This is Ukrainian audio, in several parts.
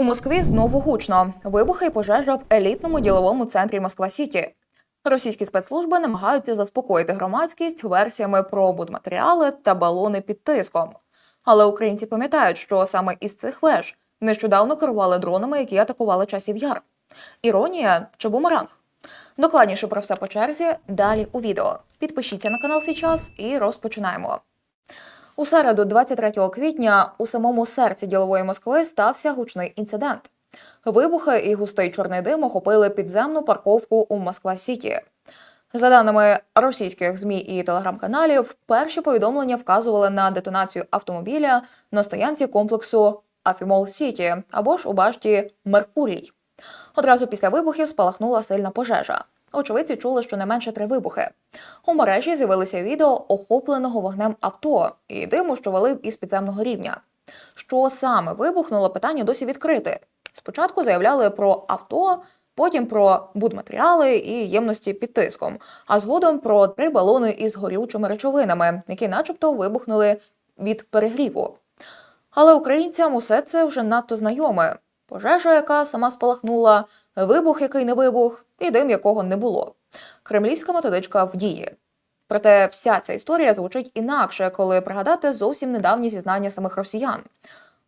У Москві знову гучно. Вибухи і пожежа в елітному діловому центрі Москва Сіті. Російські спецслужби намагаються заспокоїти громадськість версіями про будматеріали та балони під тиском. Але українці пам'ятають, що саме із цих веж нещодавно керували дронами, які атакували часів яр. Іронія чи бумеранг? Докладніше про все по черзі далі у відео. Підпишіться на канал сейчас і розпочинаємо. У середу, 23 квітня, у самому серці ділової Москви стався гучний інцидент. Вибухи і густий чорний дим охопили підземну парковку у Москва Сіті. За даними російських змі і телеграм-каналів, перші повідомлення вказували на детонацію автомобіля на стоянці комплексу Афімол Сіті або ж у башті Меркурій. Одразу після вибухів спалахнула сильна пожежа. Очевидці чули щонайменше три вибухи. У мережі з'явилися відео охопленого вогнем авто і диму, що валив із підземного рівня. Що саме вибухнуло, питання досі відкрите. Спочатку заявляли про авто, потім про будматеріали і ємності під тиском, а згодом про три балони із горючими речовинами, які, начебто, вибухнули від перегріву. Але українцям усе це вже надто знайоме: пожежа, яка сама спалахнула, вибух, який не вибух, і дим, якого не було. Кремлівська методичка в дії. Проте вся ця історія звучить інакше, коли пригадати зовсім недавні зізнання самих росіян.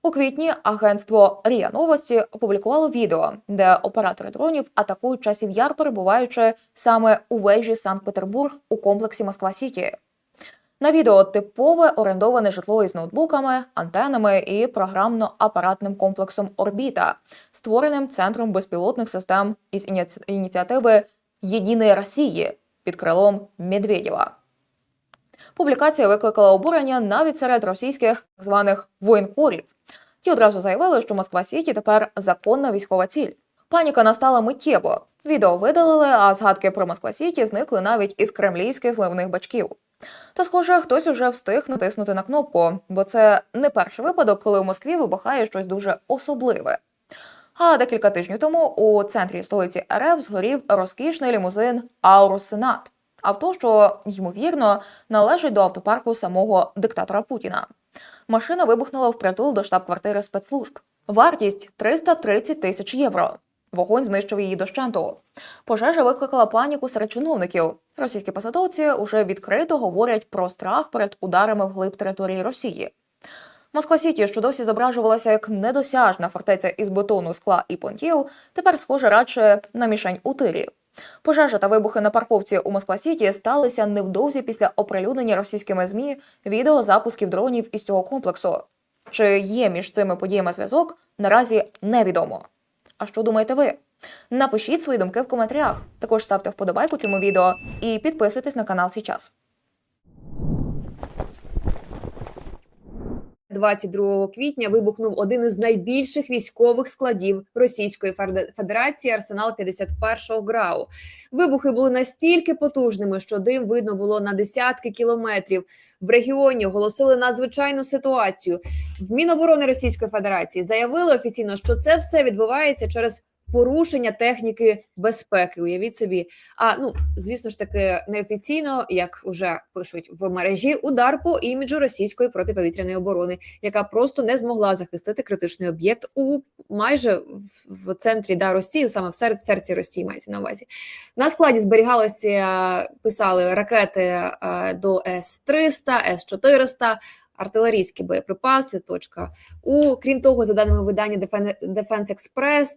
У квітні агентство Ріа Новості опублікувало відео, де оператори дронів атакують часів яр, перебуваючи саме у вежі Санкт-Петербург у комплексі Москва Сіті. На відео типове орендоване житло із ноутбуками, антенами і програмно-апаратним комплексом Орбіта, створеним центром безпілотних систем із ініці- ініціативи Єдиної Росії під крилом Медведєва. Публікація викликала обурення навіть серед російських так званих воєнкорів. Ті одразу заявили, що Москва Сіті тепер законна військова ціль. Паніка настала миттєво. Відео видалили, а згадки про Москва Сіті зникли навіть із кремлівських зливних бачків. Та, схоже, хтось уже встиг натиснути на кнопку, бо це не перший випадок, коли в Москві вибухає щось дуже особливе. А декілька тижнів тому у центрі столиці РФ згорів розкішний лімузин Аурус Сенат. Авто, що ймовірно належить до автопарку самого диктатора Путіна. Машина вибухнула впритул до штаб-квартири спецслужб. Вартість 330 тисяч євро. Вогонь знищив її дощенту. Пожежа викликала паніку серед чиновників. Російські посадовці уже відкрито говорять про страх перед ударами вглиб території Росії. Москва Сіті, що досі зображувалася як недосяжна фортеця із бетону, скла і понтів, тепер схоже радше на мішень у тирі. Пожежа та вибухи на парковці у Москва Сіті сталися невдовзі після оприлюднення російськими змі відео запусків дронів із цього комплексу. Чи є між цими подіями зв'язок, наразі невідомо. А що думаєте ви? Напишіть свої думки в коментарях. Також ставте вподобайку цьому відео і підписуйтесь на канал Січас. 22 квітня вибухнув один із найбільших військових складів Російської Федерації арсенал 51-го ГРАУ. Вибухи були настільки потужними, що дим видно було на десятки кілометрів. В регіоні оголосили надзвичайну ситуацію. В Міноборони Російської Федерації заявили офіційно, що це все відбувається через порушення техніки безпеки. Уявіть собі, а ну звісно ж таки неофіційно, як вже пишуть в мережі, удар по іміджу російської протиповітряної оборони, яка просто не змогла захистити критичний об'єкт у майже в, центрі да Росії, саме в серед серці Росії мається на увазі. На складі зберігалося, писали ракети до С 300 С 400 Артилерійські боєприпаси, точка У крім того, за даними видання Defen- Defense Express,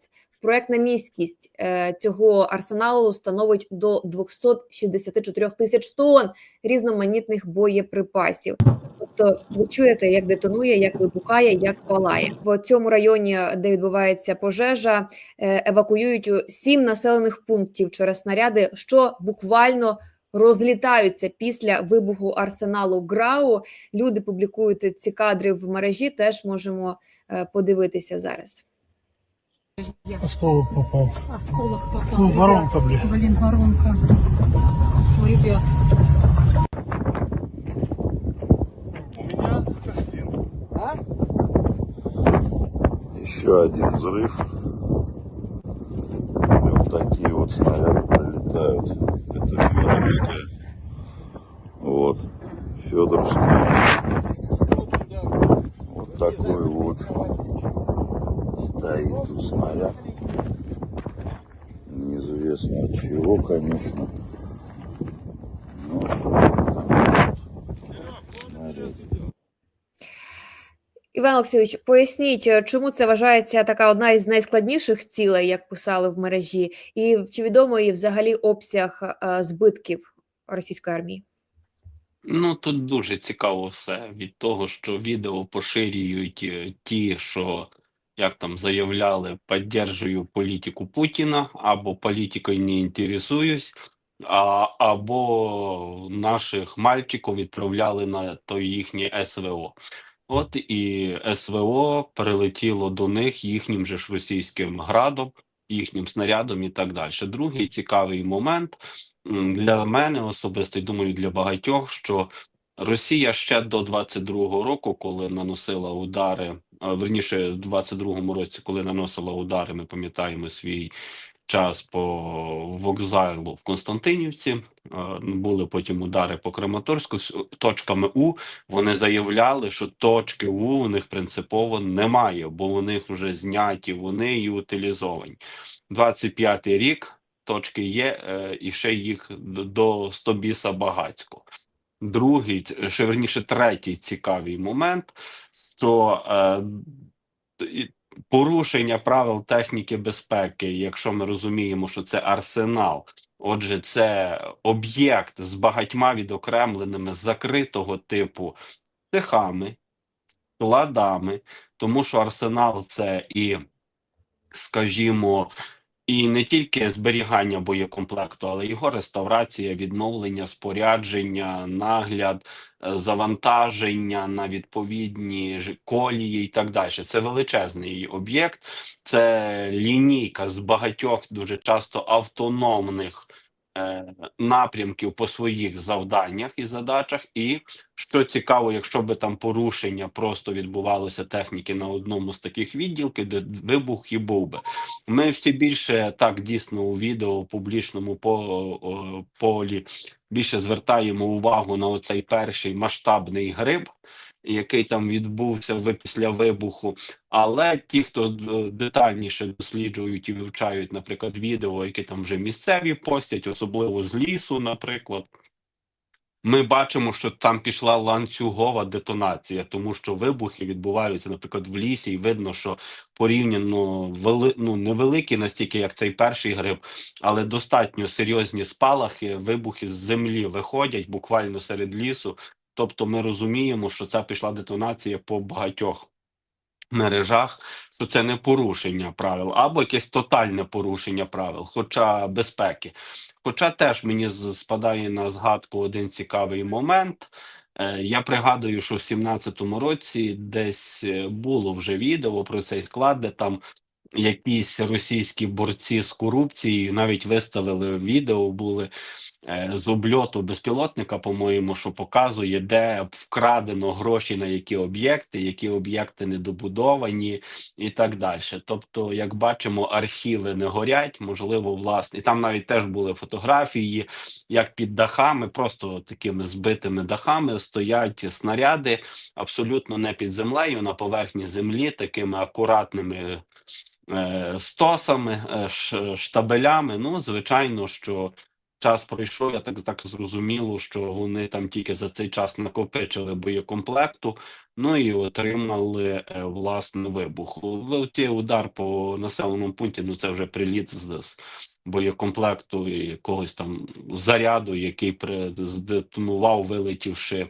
проектна місткість е, цього арсеналу становить до 264 тисяч тонн різноманітних боєприпасів. Тобто, ви чуєте, як детонує, як вибухає, як палає в цьому районі, де відбувається пожежа, е, евакуюють сім населених пунктів через снаряди, що буквально розлітаються після вибуху арсеналу ГРАУ. Люди публікують ці кадри в мережі. Теж можемо е, подивитися зараз. Осколок попал. Осколок попал. Ну, воронка, блин. Блин, воронка. Ой, ребят. Еще один взрыв. Снаряд. Неизвестно от чего, конечно. Снаряд. Іван Олексійович, поясніть, чому це вважається така одна із найскладніших цілей, як писали в мережі, і чи відомий взагалі обсяг е, збитків російської армії? Ну тут дуже цікаво все від того, що відео поширюють е, ті, що як там заявляли, підтримую політику Путіна або політикою не інтересуюсь, а, або наших мальчиків відправляли на то їхнє СВО. От і СВО прилетіло до них їхнім же ж російським градом, їхнім снарядом і так далі. Другий цікавий момент для мене особисто, і думаю, для багатьох, що Росія ще до 22-го року, коли наносила удари, верніше, в 22-му році, коли наносила удари, ми пам'ятаємо свій час по вокзалу в Константинівці. Були потім удари по Краматорську з точками У. Вони заявляли, що точки У у них принципово немає, бо у них вже зняті, вони і утилізовані. 25-й рік точки є, е, і ще їх до- до 100 біса багацько. Другий, ще верніше, третій цікавий момент, що е, порушення правил техніки безпеки, якщо ми розуміємо, що це арсенал, отже, це об'єкт з багатьма відокремленими закритого типу цехами, складами, тому що арсенал це і, скажімо, і не тільки зберігання боєкомплекту, але його реставрація, відновлення, спорядження, нагляд, е, завантаження на відповідні колії і так далі. Це величезний об'єкт, це лінійка з багатьох дуже часто автономних напрямків по своїх завданнях і задачах. І що цікаво, якщо би там порушення просто відбувалося техніки на одному з таких відділків, де вибух і був би. Ми всі більше так дійсно у відео у публічному по, полі більше звертаємо увагу на оцей перший масштабний гриб, який там відбувся після вибуху. Але ті, хто е, детальніше досліджують і вивчають, наприклад, відео, які там вже місцеві постять, особливо з лісу, наприклад. Ми бачимо, що там пішла ланцюгова детонація, тому що вибухи відбуваються, наприклад, в лісі, і видно, що порівняно вели, ну, невеликі настільки, як цей перший гриб, але достатньо серйозні спалахи, вибухи з землі виходять буквально серед лісу. Тобто, ми розуміємо, що це пішла детонація по багатьох мережах, що це не порушення правил, або якесь тотальне порушення правил, хоча безпеки. Хоча теж мені спадає на згадку один цікавий момент. Е, Я пригадую, що в 17-му році десь е, було вже відео про цей склад, де там якісь російські борці з корупцією навіть виставили відео, були е, з обльоту безпілотника, по-моєму, що показує, де вкрадено гроші на які об'єкти, які об'єкти недобудовані і так далі. Тобто, як бачимо, архіви не горять, можливо, власне, і там навіть теж були фотографії, як під дахами, просто такими збитими дахами стоять снаряди, абсолютно не під землею, на поверхні землі, такими акуратними стосами, е, штабелями. Ну, звичайно, що час пройшов, я так так зрозуміло, що вони там тільки за цей час накопичили боєкомплекту, ну і отримали е, власне вибух. Ті удар по населеному пункті, ну це вже приліт з, боєкомплекту і якогось там заряду, який при здетонував, вилетівши е,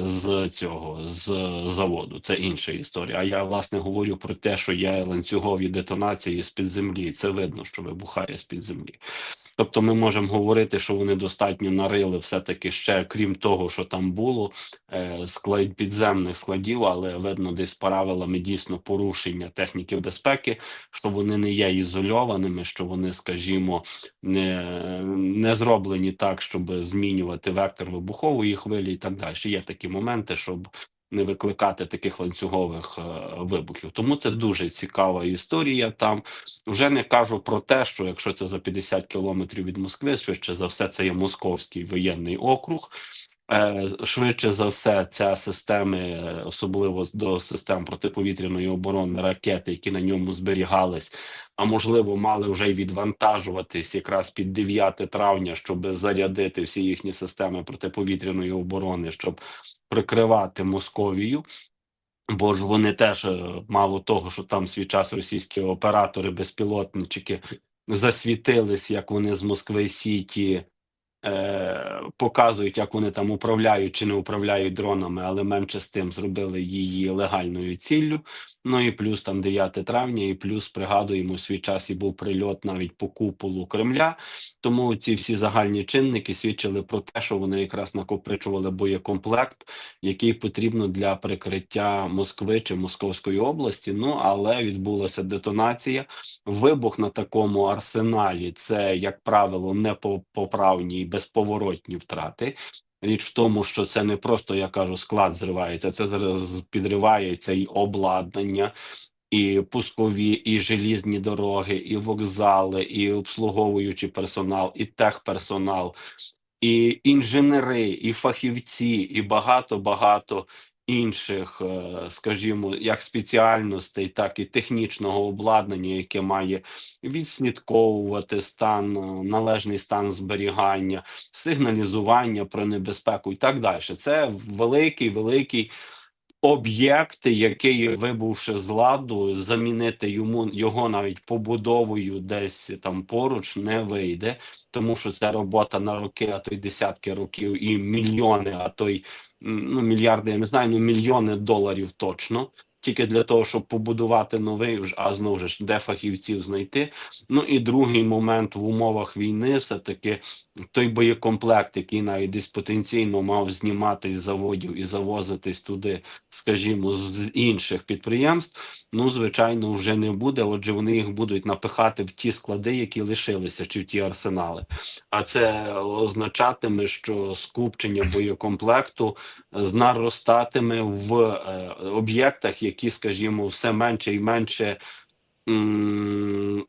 з цього з заводу. Це інша історія. А я власне говорю про те, що є ланцюгові детонації з під землі. Це видно, що вибухає з під землі. Тобто, ми можемо говорити, що вони достатньо нарили, все таки ще крім того, що там було е, склад підземних складів, але видно, десь правилами дійсно порушення техніки безпеки, що вони не є ізольованими, що вони, скажімо, не, не зроблені так, щоб змінювати вектор вибухової хвилі і так далі. Є такі моменти, щоб не викликати таких ланцюгових е, вибухів. Тому це дуже цікава історія. Там вже не кажу про те, що якщо це за 50 кілометрів від Москви, швидше за все, це є московський воєнний округ. Е, Швидше за все, ця системи, е, особливо до систем протиповітряної оборони, ракети, які на ньому зберігались, а можливо, мали вже й відвантажуватись якраз під 9 травня, щоб зарядити всі їхні системи протиповітряної оборони, щоб прикривати Московію. Бо ж вони теж е, мало того, що там свій час російські оператори, безпілотнички засвітились, як вони з Москви Сіті е, показують, як вони там управляють чи не управляють дронами, але менше з тим зробили її легальною ціллю. Ну і плюс там 9 травня, і плюс пригадуємо, свій час і був прильот навіть по куполу Кремля. Тому ці всі загальні чинники свідчили про те, що вони якраз накопичували боєкомплект, який потрібно для прикриття Москви чи Московської області. Ну але відбулася детонація. Вибух на такому арсеналі це, як правило, непоправні і безповоротні втрати. Річ в тому, що це не просто я кажу, склад зривається, це зараз підривається і обладнання. І пускові, і желізні дороги, і вокзали, і обслуговуючий персонал, і техперсонал, і інженери, і фахівці, і багато багато інших, е, скажімо, як спеціальностей, так і технічного обладнання, яке має відслідковувати стан, е, належний стан зберігання, сигналізування про небезпеку і так далі. Це великий великий. Об'єкт, який вибувши з ладу, замінити йому його навіть побудовою десь там поруч не вийде, тому що це робота на роки, а то й десятки років, і мільйони, а то й ну мільярди, я не знаю, ну мільйони доларів точно. Тільки для того, щоб побудувати новий, а знову ж де фахівців знайти. Ну і другий момент в умовах війни, все таки той боєкомплект, який навіть десь потенційно мав зніматись з заводів і завозитись туди, скажімо, з інших підприємств. Ну, звичайно, вже не буде. Отже, вони їх будуть напихати в ті склади, які лишилися, чи в ті арсенали. А це означатиме, що скупчення боєкомплекту е, наростатиме в е, об'єктах, які, скажімо, все менше і менше.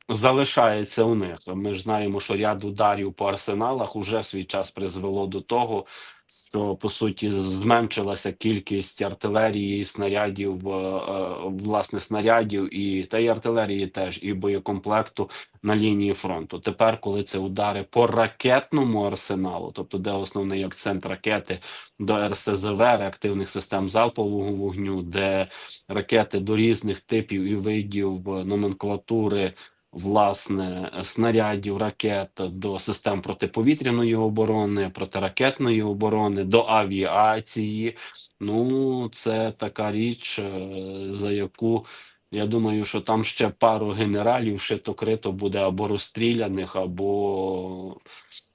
Залишається у них. Ми ж знаємо, що ряд ударів по арсеналах уже в свій час призвело до того, що по суті зменшилася кількість артилерії, снарядів, е, е, власне, снарядів і та й артилерії теж і боєкомплекту на лінії фронту. Тепер, коли це удари по ракетному арсеналу, тобто де основний акцент ракети до РСЗВ, реактивних систем залпового вогню, де ракети до різних типів і видів е, номенклатури. Власне, снарядів, ракет до систем протиповітряної оборони, протиракетної оборони, до авіації. Ну, це така річ, е, за яку я думаю, що там ще пару генералів шито-крито буде або розстріляних, або,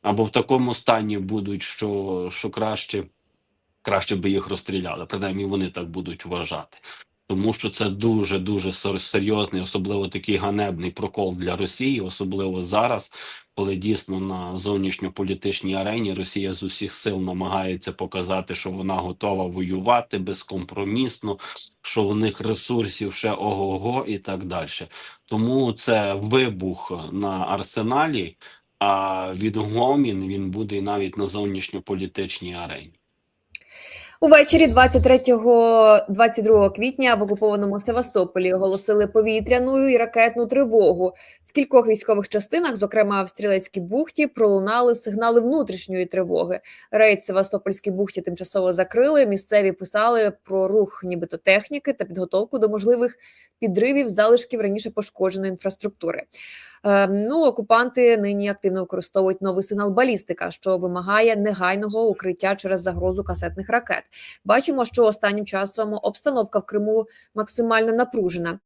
або в такому стані будуть, що, що краще, краще би їх розстріляли. Принаймні вони так будуть вважати. Тому що це дуже дуже серйозний, особливо такий ганебний прокол для Росії, особливо зараз, коли дійсно на зовнішньополітичній арені Росія з усіх сил намагається показати, що вона готова воювати безкомпромісно, що в них ресурсів ще ого-го і так далі. Тому це вибух на арсеналі, а відгомін він буде навіть на зовнішньополітичній арені. Увечері 23-22 квітня в окупованому Севастополі оголосили повітряну і ракетну тривогу. В кількох військових частинах, зокрема в Стрілецькій бухті, пролунали сигнали внутрішньої тривоги. Рейд Севастопольській бухті тимчасово закрили. Місцеві писали про рух, нібито техніки та підготовку до можливих підривів залишків раніше пошкодженої інфраструктури. Е, ну, окупанти нині активно використовують новий сигнал балістика, що вимагає негайного укриття через загрозу касетних ракет. Бачимо, що останнім часом обстановка в Криму максимально напружена.